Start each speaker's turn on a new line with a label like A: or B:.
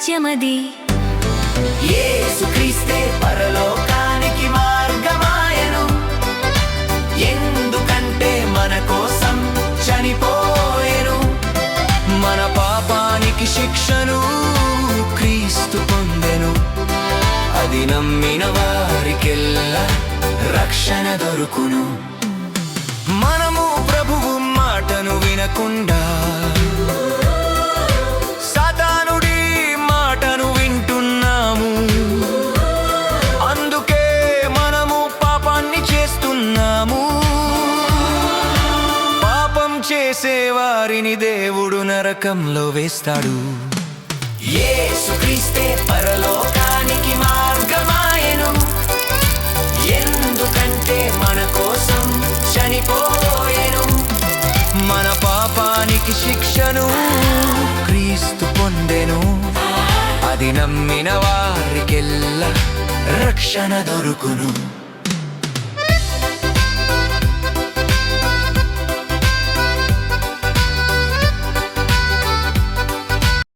A: రాజ్యమది
B: యేసుక్రీస్తే పరలోకానికి మార్గమాయను. ఎందుకంటే మన కోసం చనిపోయెను. మన పాపానికి శిక్షను క్రీస్తు పొందెను. అది నమ్మిన వారికెల్లా రక్షణ దొరుకును. మనము ప్రభువు మాటను వినకుండా పాపం చేసే వారిని దేవుడు నరకంలో వేస్తాడు. యేసుక్రీస్తే పరలోకానికి మార్గమాయను. ఎందుకంటే మన కోసం చనిపోయెను. మన పాపానికి శిక్షను క్రీస్తు పొందెను. అది నమ్మిన వారికెల్లా రక్షణ దొరుకును.